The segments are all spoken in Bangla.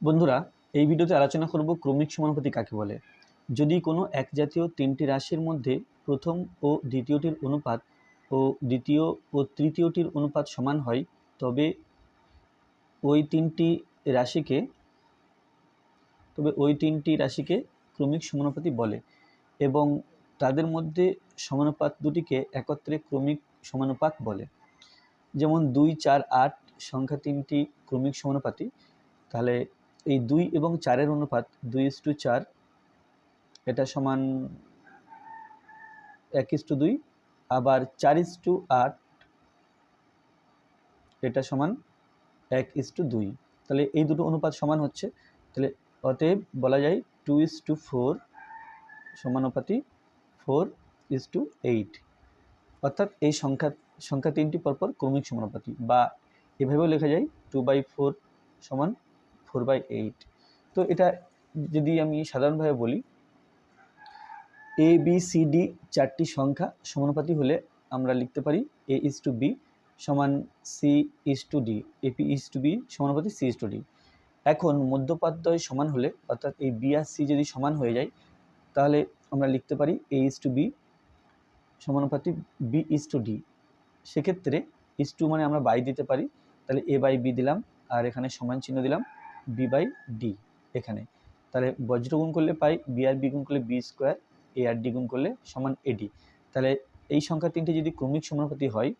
বন্ধুরা, এই ভিডিওতে আলোচনা করব ক্রমিক সমানুপাতি কাকে বলে। যদি কোনো এক জাতীয় তিনটি রাশির মধ্যে প্রথম ও দ্বিতীয়টির অনুপাত ও দ্বিতীয় ও তৃতীয়টির অনুপাত সমান হয়, তবে ওই তিনটি রাশিকে তবে ওই তিনটি রাশিকে ক্রমিক সমানুপাতি বলে এবং তাদের মধ্যে সমানুপাত দুটিকে একত্রে ক্রমিক সমানুপাত বলে। যেমন দুই, চার, আট সংখ্যা তিনটি ক্রমিক সমানুপাতি তাহলে এই দুই এবং চারের অনুপাত দুই ইস টু চার, এটা সমান এক ইস টু দুই, আবার চার ইস টু আট, এটা সমান এক ইস টু দুই। তাহলে এই দুটো অনুপাত সমান হচ্ছে। তাহলে অতএব বলা যায় টু ইস টু ফোর সমানুপাতি ফোর ইস টু এইট। অর্থাৎ এই সংখ্যা সংখ্যা তিনটি পরপর ক্রমিক সমানুপাতি বা এভাবেও লেখা যায় টু বাই ফোর সমান ফোর বাই এইট। তো এটা যদি আমি সাধারণভাবে বলি এ বি সি ডি চারটি সংখ্যা সমানুপাতি হলে আমরা লিখতে পারি এ ইস টু বি সমান C is to D AP is to B সমানুপাতি C is to D এখন মধ্যপাদ্বয় সমান হলে, অর্থাৎ এই বি আর সি যদি সমান হয়ে যায়, তাহলে আমরা লিখতে পারি এ ইস টু বি সমানুপাতি বি ইস টু ডি সেক্ষেত্রে ইস টু মানে আমরা বাই দিতে পারি, তাহলে এ বাই বি দিলাম, আর এখানে সমান চিহ্ন দিলাম বি বাই ডি এখানে। তাহলে বজ্র গুণ করলে পাই বি আর বি গুণ করলে বি স্কোয়ার এ আর ডি গুণ করলে সমান এডি তাহলে এই সংখ্যা তিনটি যদি ক্রমিক সমানুপাতি হয়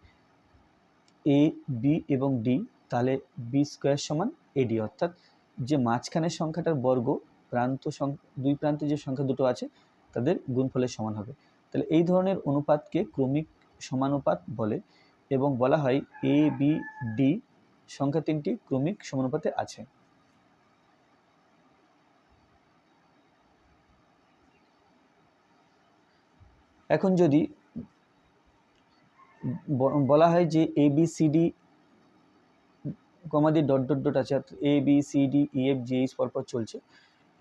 এ বি এবং ডি তাহলে বি স্কোয়ার সমান এডি অর্থাৎ যে মাঝখানের সংখ্যাটার বর্গ, প্রান্ত দুই প্রান্তে যে সংখ্যা দুটো আছে, তাদের গুণফলের সমান হবে। তাহলে এই ধরনের অনুপাতকে ক্রমিক সমানুপাত বলে এবং বলা হয় এ বি ডি সংখ্যা তিনটি ক্রমিক সমানুপাতে আছে। এখন যদি বলা হয় যে এ বি সি ডি কমাদি ডট ডট ডট আছে A B C D E F G H পরপর চলছে,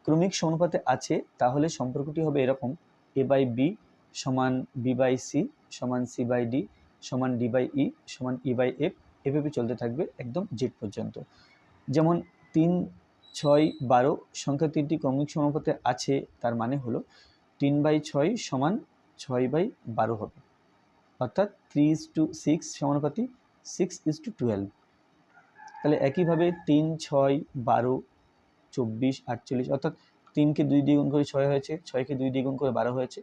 ক্রমিক সমানুপাতে আছে, তাহলে সম্পর্কটি হবে এরকম এ বাই বি সমান বি বাই সি সমান সি বাই ডি সমান ডি বাই ই সমান ই বাই এফ এভাবে চলতে থাকবে একদম জেড পর্যন্ত। যেমন তিন, ছয়, বারো সংখ্যা তিনটি ক্রমিক সমানুপাতে আছে, তার মানে হলো তিন বাই ছয় সমান ছয় বাই বারো হবে। অর্থাৎ থ্রি ইস টু সিক্স সমানুপাতি সিক্স ইস টু টুয়েলভ তাহলে একইভাবে তিন, ছয়, বারো, চব্বিশ, আটচল্লিশ, অর্থাৎ তিনকে দুই দিয়ে গুণ করে ছয় হয়েছে, ছয়কে দুই দিয়ে গুণ করে বারো হয়েছে।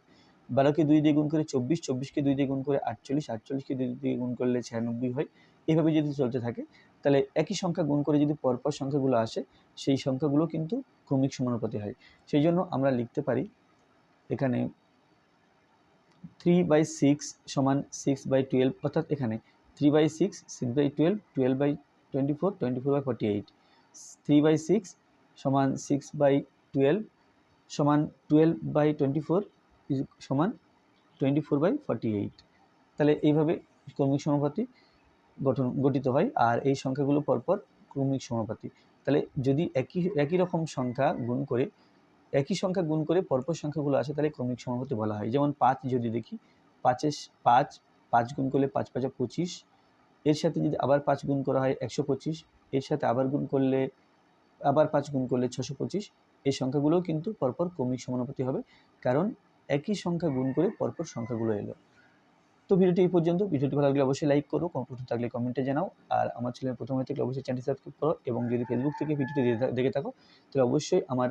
বারোকে দুই দিয়ে গুণ করে চব্বিশ, চব্বিশকে দুই দিয়ে গুণ করে আটচল্লিশ, আটচল্লিশকে দুই দিয়ে গুণ করলে ছিয়ানব্বই হয়। এভাবে যদি চলতে থাকে, তাহলে একই সংখ্যা গুণ করে যদি পরপর সংখ্যাগুলো আসে, সেই সংখ্যাগুলো কিন্তু ক্রমিক সমানুপাতি হয়। সেই জন্য আমরা লিখতে পারি, এখানে থ্রি বাই সিক্স সমান সিক্স বাই টুয়েলভ অর্থাৎ এখানে three by six six by twelve twelve by twenty four twenty four by forty eight three by six সমান সিক্স বাই টুয়েলভ সমান টুয়েলভ বাই টোয়েন্টি ফোর সমান twenty four by forty eight তাহলে এইভাবে ক্রমিক সমানুপাতি গঠন গঠিত হয়, আর এই সংখ্যাগুলো পরপর ক্রমিক সমানুপাতি। তাহলে যদি একই একই রকম সংখ্যা গুণ করে একই সংখ্যা গুণ করে পরপর সংখ্যাগুলো আসে, তাহলে ক্রমিক সমানুপাতি বলা হয়। যেমন পাঁচ যদি দেখি, পাঁচের পাঁচ পাঁচ গুণ করলে পাঁচ পাঁচা পঁচিশ, এর সাথে যদি আবার পাঁচ গুণ করা হয় একশো পঁচিশ, এর সাথে আবার গুণ করলে, আবার পাঁচ গুণ করলে ছশো পঁচিশ, এই সংখ্যাগুলোও কিন্তু পরপর ক্রমিক সমানুপাতি হবে, কারণ একই সংখ্যা গুণ করে পরপর সংখ্যাগুলো এলো। তো ভিডিওটি এই পর্যন্ত। ভিডিওটি ভালো লাগলে অবশ্যই লাইক করো কোনো প্রশ্ন থাকলে কমেন্টে জানাও, আর আমার চ্যানেল প্রথম হয়ে থাকলে অবশ্যই চ্যানেলটি সাবস্ক্রাইব করো, এবং যদি ফেসবুক থেকে ভিডিওটি দেখে থাকো, তাহলে অবশ্যই আমার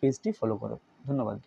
পেজটি ফলো করো। ধন্যবাদ।